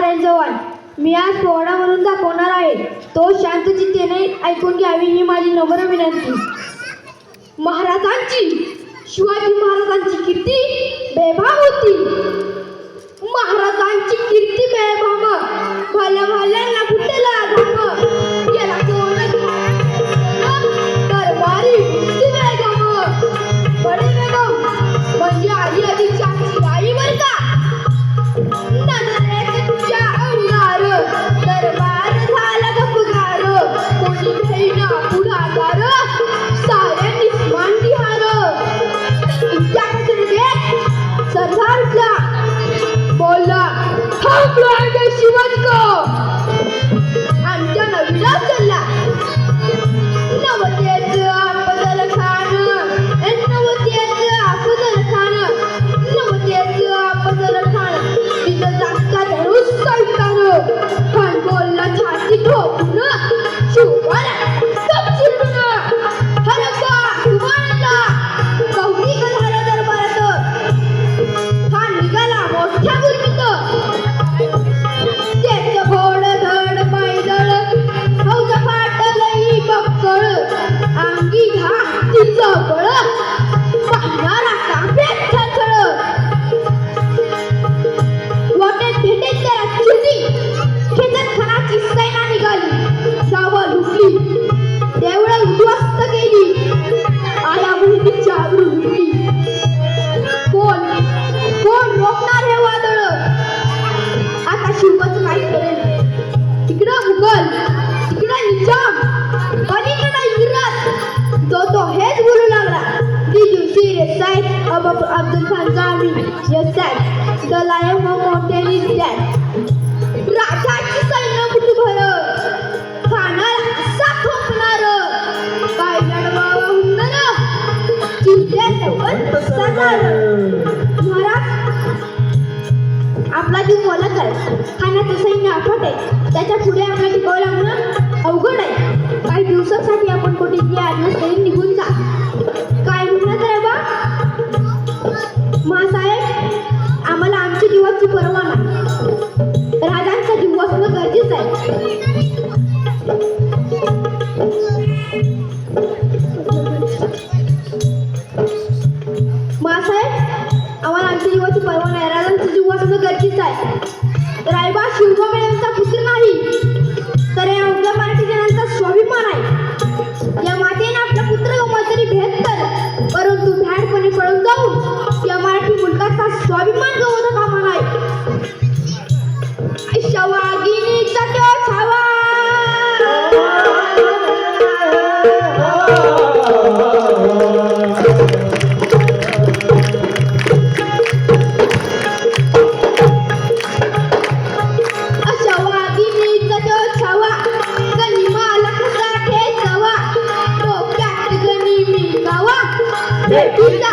नारायण चव्हाण. मी आज पोवाडावरून दाखवणार आहे. तो शांत चित्तेने ऐकून घ्यावी ही माझी नम्र विनंती. महाराजांची शिवाजी महाराजांची कीर्ती बेभाव होती. महाराजांची कीर्ती बेभाव. भल्या भल्या just that. The lion of mountain is that. राजाची सैन्य मुठभर खाणार असा खोपणार काय लढवावं हुंदर. चिंत्यासोबत सणार आपला जीव बोलत आहे खाण्याचं सैन्य आठवत आहे त्याच्या पुढे आपल्या टिकाव लागणं अवघड आहे. काही दिवसासाठी आपण कुठे आज्ञा निघून जा. परवाना राजांचा दिवस गरजेचं आहे. भेटीचा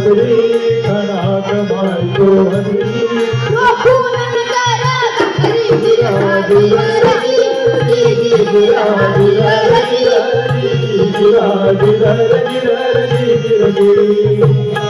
नगरी खणाक मायको हरी गिरा गिरा गिरा गिरा गिरा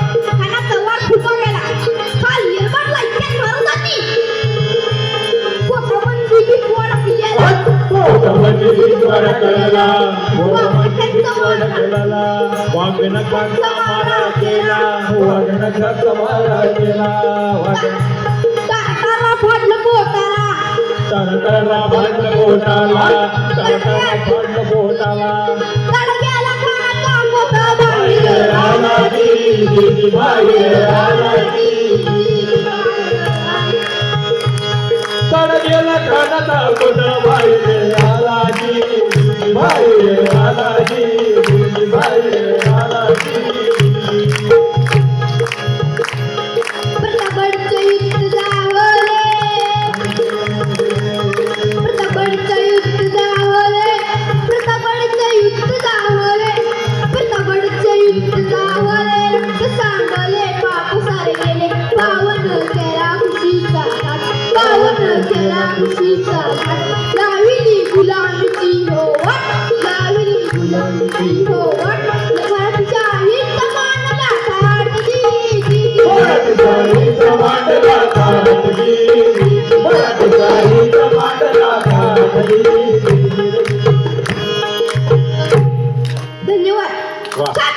भडकला भोर केला वाघनखाचा मारा केला वाघनखाचा मारा केला तारकाला फोडलं पोटाला तारकाला फोडलं पोटाला तारकाला फोडलं खानाचा कोटा बाई मांडला